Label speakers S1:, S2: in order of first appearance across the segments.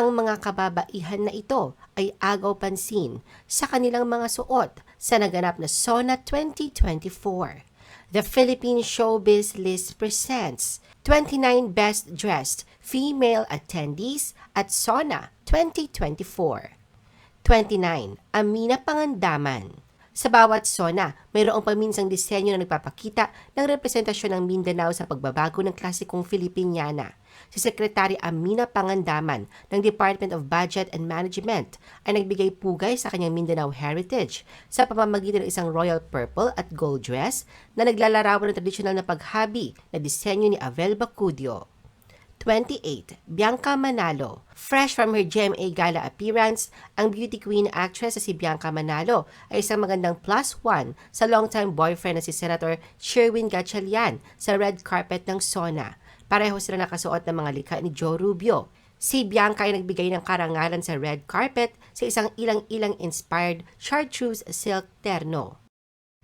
S1: Ang mga kababaihan na ito ay agaw pansin sa kanilang mga suot sa naganap na SONA 2024. The Philippine Showbiz List presents 29 Best Dressed Female Attendees at SONA 2024. 29. Amina Pangandaman Sa bawat SONA, mayroong paminsang disenyo na nagpapakita ng representasyon ng Mindanao sa pagbabago ng klasikong Filipiniana. Si Sekretary Amina Pangandaman ng Department of Budget and Management ay nagbigay pugay sa kanyang Mindanao heritage sa pamamagitan ng isang royal purple at gold dress na naglalarawan ng tradisyonal na paghabi na disenyo ni Avel Bacudio. 28. Bianca Manalo. Fresh from her GMA Gala appearance, ang beauty queen actress na si Bianca Manalo ay isang magandang plus one sa longtime boyfriend na si Senator Sherwin Gatchalian sa red carpet ng SONA. Pareho sila nakasuot ng mga likha ni Joe Rubio. Si Bianca ay nagbigay ng karangalan sa red carpet sa isang ilang-ilang inspired chartreuse silk terno.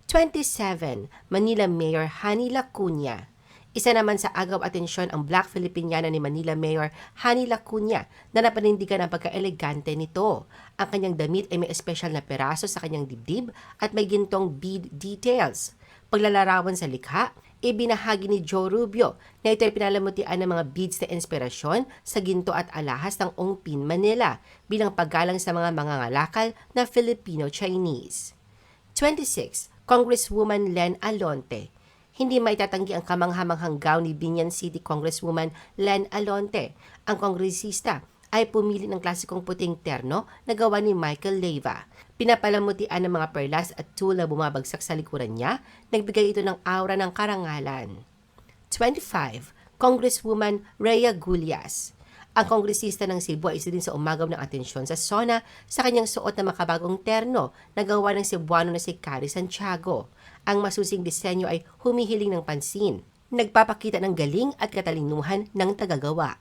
S1: 27. Manila Mayor Hani Lacuna. Isa naman sa agaw atensyon ang Black Filipiniana ni Manila Mayor Hani Lacuna na napanindigan ang pagka-elegante nito. Ang kanyang damit ay may espesyal na peraso sa kanyang dibdib at may gintong bead details. Paglalarawan sa likha, ibinahagi ni Joe Rubio na ito ay pinalamutian ng mga beads na inspirasyon sa ginto at alahas ng Ongpin, Manila bilang paggalang sa mga mangangalakal na Filipino-Chinese. 26. Congresswoman Len Alonte hindi maitatanggi ang kamanghamanghang gown ni Binyan City Congresswoman Len Alonte. Ang kongresista ay pumili ng klasikong puting terno na gawa ni Michael Leyva. Pinapalamutian ng mga perlas at tool na bumabagsak sa likuran niya, nagbigay ito ng aura ng karangalan. 25. Congresswoman Rhea Gulyas ang kongresista ng Cebu ay isa din sa umagaw ng atensyon sa SONA sa kanyang suot na makabagong terno na gawa ng Cebuano na si Cari Santiago. Ang masusing disenyo ay humihiling ng pansin. Nagpapakita ng galing at katalinuhan ng tagagawa.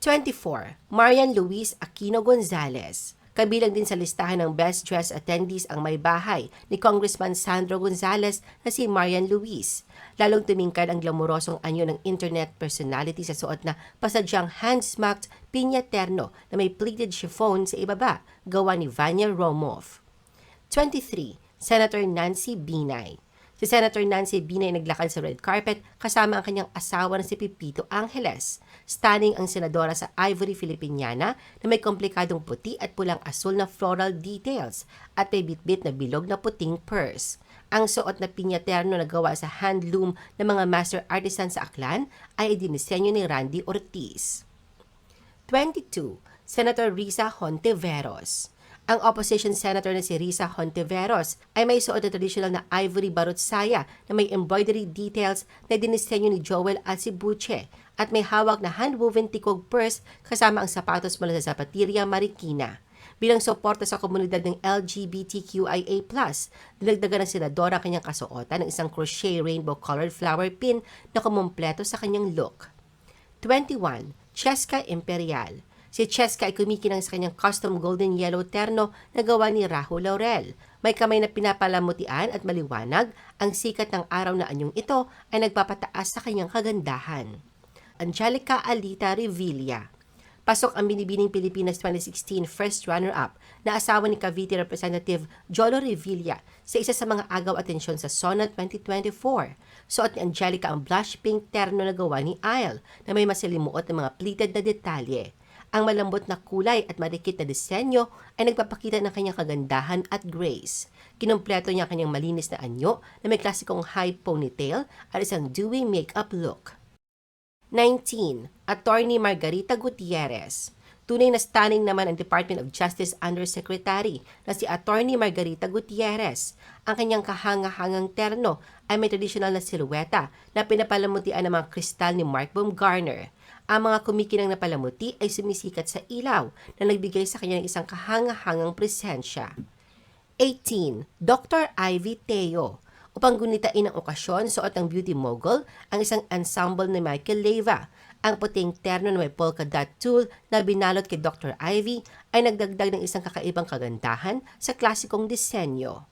S1: 24. Marian Luis Aquino Gonzalez Kabilang din sa listahan ng best dressed attendees ang may bahay ni Congressman Sandro Gonzales na si Marian Luis. Lalong tumingkad ang glamorosong anyo ng internet personality sa suot na pasadyang hand-smacked pinya terno na may pleated chiffon sa ibaba, gawa ni Vanya Romoff. 23. Senator Nancy Binay Si Senator Nancy Binay naglakad sa red carpet kasama ang kanyang asawa na si Pipito Angeles. Stunning ang senadora sa Ivory Filipiniana na may komplikadong puti at pulang asul na floral details at may bitbit na bilog na puting purse. Ang suot na pinyaterno na gawa sa handloom ng mga master artisan sa Aklan ay dinisenyo ni Randy Ortiz. 22. Senator Risa Hontiveros ang opposition senator na si Risa Hontiveros ay may suot na traditional na ivory barot saya na may embroidery details na dinisenyo ni Joel Asibuche at may hawak na hand-woven tikog purse kasama ang sapatos mula sa Zapateria Marikina. Bilang suporta sa komunidad ng LGBTQIA+, dinagdagan ng senadora ang kanyang kasuotan ng isang crochet rainbow-colored flower pin na kumumpleto sa kanyang look. 21. Cheska Imperial Si Cheska ay kumikinang sa kanyang custom golden yellow terno na gawa ni Rahul Laurel. May kamay na pinapalamutian at maliwanag, ang sikat ng araw na anyong ito ay nagpapataas sa kanyang kagandahan. Angelica Alita Revilla Pasok ang Binibining Pilipinas 2016 first runner-up na asawa ni Cavite Representative Jolo Revilla sa isa sa mga agaw atensyon sa SONA 2024. Suot ni Angelica ang blush pink terno na gawa ni Isle na may masalimuot na mga pleated na detalye. Ang malambot na kulay at marikit na disenyo ay nagpapakita ng kanyang kagandahan at grace. Kinumpleto niya kanyang malinis na anyo na may klasikong high ponytail at isang dewy makeup look. 19. Attorney Margarita Gutierrez Tunay na stunning naman ang Department of Justice Undersecretary na si Attorney Margarita Gutierrez. Ang kanyang kahanga-hangang terno ay may traditional na silueta na pinapalamutian ng mga kristal ni Mark Baumgartner. Ang mga kumikinang na palamuti ay sumisikat sa ilaw na nagbigay sa kanya ng isang kahanga-hangang presensya. 18. Dr. Ivy Teo Upang gunitain ang okasyon, suot ng beauty mogul ang isang ensemble ni Michael Leva. Ang puting terno na may polka dot tool na binalot kay Dr. Ivy ay nagdagdag ng isang kakaibang kagandahan sa klasikong disenyo.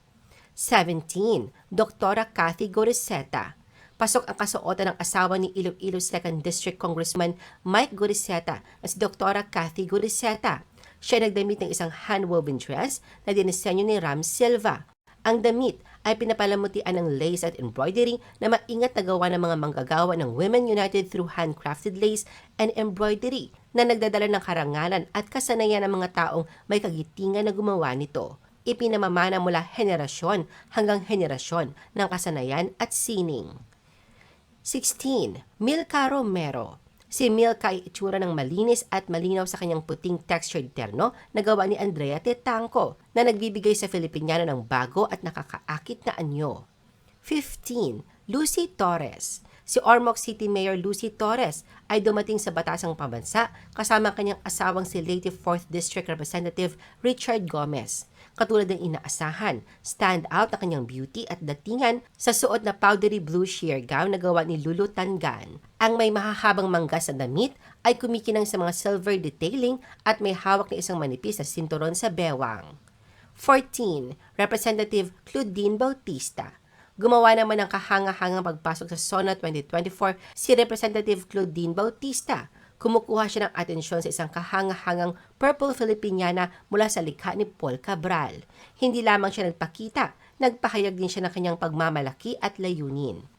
S1: 17. Doktora Kathy Goriseta Pasok ang kasuotan ng asawa ni Iloilo 2nd District Congressman Mike Guriseta na si Dr. Kathy Guriseta. Siya nagdamit ng isang hand-woven dress na dinisenyo ni Ram Silva. Ang damit ay pinapalamutian ng lace at embroidery na maingat na gawa ng mga manggagawa ng Women United through Handcrafted Lace and Embroidery na nagdadala ng karangalan at kasanayan ng mga taong may kagitingan na gumawa nito. Ipinamamana mula henerasyon hanggang henerasyon ng kasanayan at sining. 16. Milka Romero Si Milka ay itsura ng malinis at malinaw sa kanyang puting textured terno na gawa ni Andrea Tetanco na nagbibigay sa Filipiniano ng bago at nakakaakit na anyo. 15. Lucy Torres Si Ormoc City Mayor Lucy Torres ay dumating sa Batasang Pambansa kasama ang kanyang asawang si late 4th District Representative Richard Gomez. Katulad ng inaasahan, stand out ang kanyang beauty at datingan sa suot na powdery blue sheer gown na gawa ni Lulu Tangan. Ang may mahahabang manggas na damit ay kumikinang sa mga silver detailing at may hawak na isang manipis na sinturon sa bewang. 14. Representative Claudine Bautista Gumawa naman ng kahanga-hangang pagpasok sa SONA 2024 si Representative Claudine Bautista. Kumukuha siya ng atensyon sa isang kahanga-hangang Purple Filipiniana mula sa likha ni Paul Cabral. Hindi lamang siya nagpakita, nagpahayag din siya ng kanyang pagmamalaki at layunin.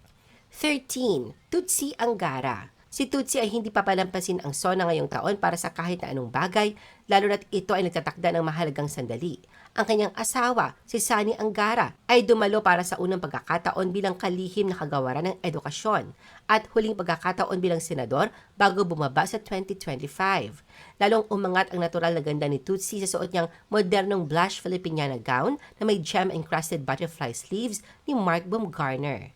S1: 13. Tutsi Angara Si Tutsi ay hindi papalampasin ang SONA ngayong taon para sa kahit na anong bagay, lalo na't ito ay nagtatakda ng mahalagang sandali. Ang kanyang asawa, si Sani Angara, ay dumalo para sa unang pagkakataon bilang kalihim na kagawaran ng edukasyon at huling pagkakataon bilang senador bago bumaba sa 2025. Lalong umangat ang natural na ganda ni Tutsi sa suot niyang modernong blush Filipiniana gown na may gem-encrusted butterfly sleeves ni Mark Baumgartner.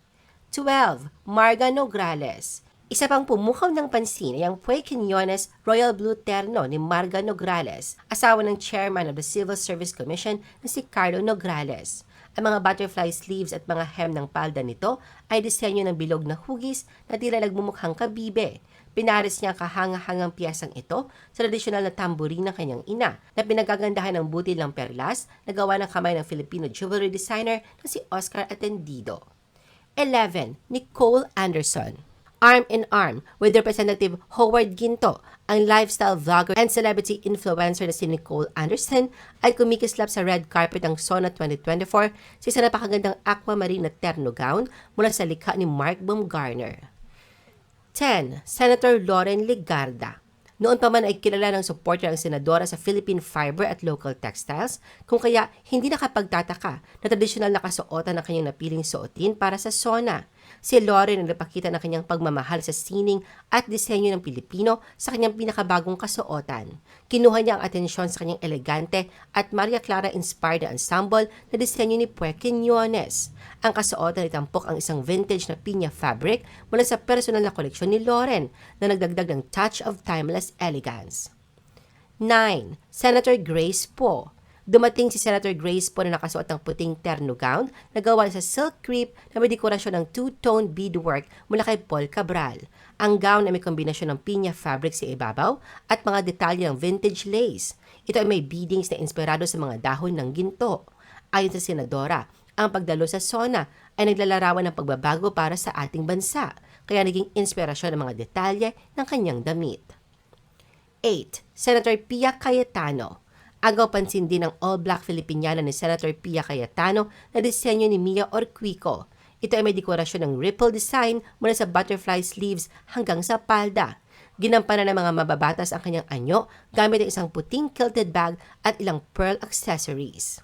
S1: 12. Marga Nograles isa pang pumukaw ng pansin ay ang Pue Quinones Royal Blue Terno ni Marga Nograles, asawa ng chairman of the Civil Service Commission na si Carlo Nograles. Ang mga butterfly sleeves at mga hem ng palda nito ay disenyo ng bilog na hugis na tila nagmumukhang kabibe. Pinaris niya ang kahanga-hangang piyasang ito sa tradisyonal na tambourine ng kanyang ina na pinagagandahan ng butil ng perlas na gawa ng kamay ng Filipino jewelry designer na si Oscar Atendido. 11. Nicole Anderson arm in arm with Representative Howard Ginto, ang lifestyle vlogger and celebrity influencer na si Nicole Anderson ay kumikislap sa red carpet ng SONA 2024 sa isang napakagandang aquamarine na terno gown mula sa likha ni Mark Baumgartner. 10. Senator Lauren Ligarda noon pa man ay kilala ng supporter ang senadora sa Philippine Fiber at Local Textiles, kung kaya hindi nakapagtataka na tradisyonal na kasuotan ng kanyang napiling suotin para sa SONA. Si Lauren ang napakita ng kanyang pagmamahal sa sining at disenyo ng Pilipino sa kanyang pinakabagong kasuotan. Kinuha niya ang atensyon sa kanyang elegante at Maria Clara inspired na ensemble na disenyo ni Pue Quiñones. Ang kasuotan ay tampok ang isang vintage na pinya fabric mula sa personal na koleksyon ni Lauren na nagdagdag ng touch of timeless elegance. 9. Senator Grace Poe Dumating si Senator Grace po na nakasuot ng puting terno gown na gawa sa silk crepe na may dekorasyon ng two-tone beadwork mula kay Paul Cabral. Ang gown ay may kombinasyon ng pinya fabric sa ibabaw at mga detalye ng vintage lace. Ito ay may beadings na inspirado sa mga dahon ng ginto. Ayon sa senadora, ang pagdalo sa SONA ay naglalarawan ng pagbabago para sa ating bansa, kaya naging inspirasyon ang mga detalye ng kanyang damit. 8. Senator Pia Cayetano Agaw pansin din ang all-black Filipiniana ni Senator Pia Cayetano na disenyo ni Mia Orquico. Ito ay may dekorasyon ng ripple design mula sa butterfly sleeves hanggang sa palda. Ginampanan ng mga mababatas ang kanyang anyo gamit ang isang puting kilted bag at ilang pearl accessories.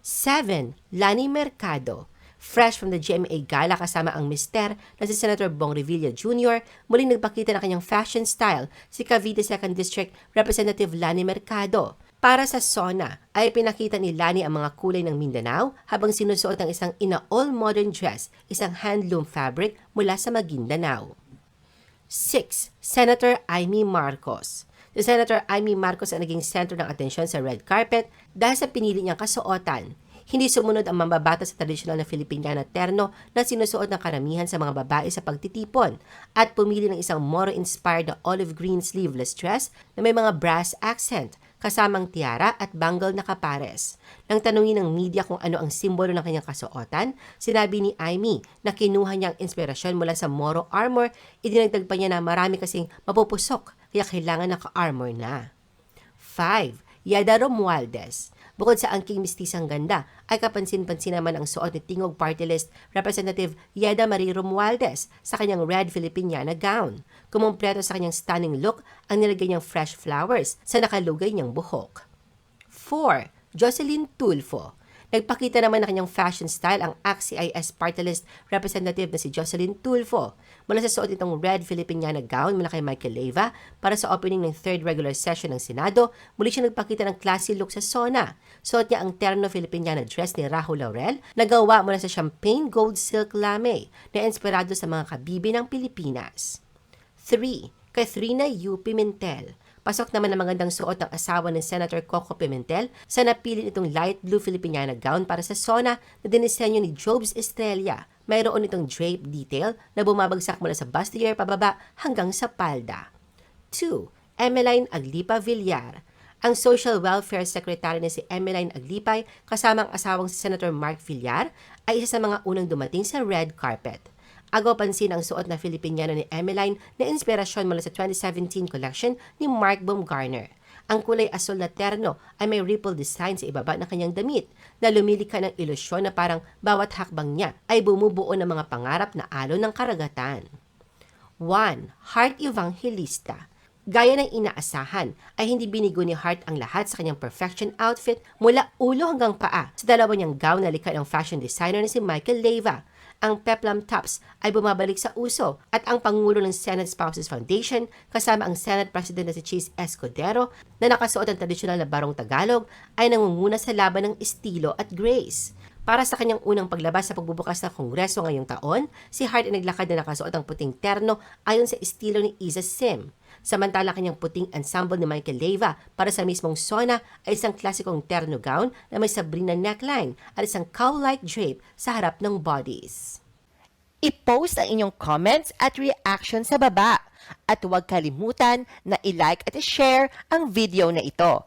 S1: 7. Lani Mercado Fresh from the GMA Gala kasama ang mister na si Senator Bong Revilla Jr., muling nagpakita ng kanyang fashion style si Cavite 2nd District Representative Lani Mercado. Para sa SONA ay pinakita ni Lani ang mga kulay ng Mindanao habang sinusuot ang isang ina-all modern dress, isang handloom fabric mula sa Maguindanao. 6. Senator Amy Marcos Si Senator Amy Marcos ang naging sentro ng atensyon sa red carpet dahil sa pinili niyang kasuotan. Hindi sumunod ang mambabata sa tradisyonal na Filipiniana terno na sinusuot ng karamihan sa mga babae sa pagtitipon at pumili ng isang Moro-inspired na olive green sleeveless dress na may mga brass accent kasamang tiara at bangle na kapares. Nang tanungin ng media kung ano ang simbolo ng kanyang kasuotan, sinabi ni Aimee na kinuha niya ang inspirasyon mula sa Moro armor, idinagdag pa niya na marami kasing mapupusok kaya kailangan naka-armor na. 5. Yada Romualdez. Bukod sa angking mistisang ganda, ay kapansin-pansin naman ang suot ni Tingog Party List Representative Yeda Marie Romualdez sa kanyang red Filipiniana gown. Kumumpleto sa kanyang stunning look ang nilagay niyang fresh flowers sa nakalugay niyang buhok. 4. Jocelyn Tulfo. Nagpakita naman ng kanyang fashion style ang ACT-CIS party list representative na si Jocelyn Tulfo. Mula sa suot nitong red Filipiniana gown mula kay Michael Leyva para sa opening ng third regular session ng Senado, muli siya nagpakita ng classy look sa SONA. Suot niya ang terno Filipiniana dress ni Rahul Laurel na gawa mula sa champagne gold silk lame na inspirado sa mga kabibi ng Pilipinas. 3. Katrina U. Pimentel. Pasok naman ang magandang suot ng asawa ng Senator Coco Pimentel sa napili nitong light blue Filipiniana gown para sa SONA na dinisenyo ni Jobs Estrella. Mayroon itong drape detail na bumabagsak mula sa bustier pababa hanggang sa palda. 2. Emeline Aglipa Villar. Ang Social Welfare Secretary na si Emeline Aglipay kasama ang asawang si Senator Mark Villar ay isa sa mga unang dumating sa red carpet. Agaw pansin ang suot na Filipiniana ni Emeline na inspirasyon mula sa 2017 collection ni Mark Baumgartner. Ang kulay asul na terno ay may ripple design sa ibaba ng kanyang damit na lumilika ng ilusyon na parang bawat hakbang niya ay bumubuo ng mga pangarap na alon ng karagatan. 1. Heart Evangelista Gaya ng inaasahan, ay hindi binigo ni Hart ang lahat sa kanyang perfection outfit mula ulo hanggang paa sa dalawa niyang gown na likha ng fashion designer na si Michael Leyva. Ang peplum tops ay bumabalik sa uso at ang Pangulo ng Senate Spouses Foundation kasama ang Senate President na si Chase Escudero na nakasuot ang tradisyonal na barong Tagalog ay nangunguna sa laban ng estilo at grace. Para sa kanyang unang paglabas sa pagbubukas ng Kongreso ngayong taon, si Hart ay naglakad na nakasuot ang puting terno ayon sa estilo ni Isa Sim. Samantala kanyang puting ensemble ni Michael Leyva para sa mismong Sona ay isang klasikong terno gown na may Sabrina neckline at isang cowl-like drape sa harap ng bodies.
S2: I-post ang inyong comments at reaction sa baba. At huwag kalimutan na i-like at i-share ang video na ito.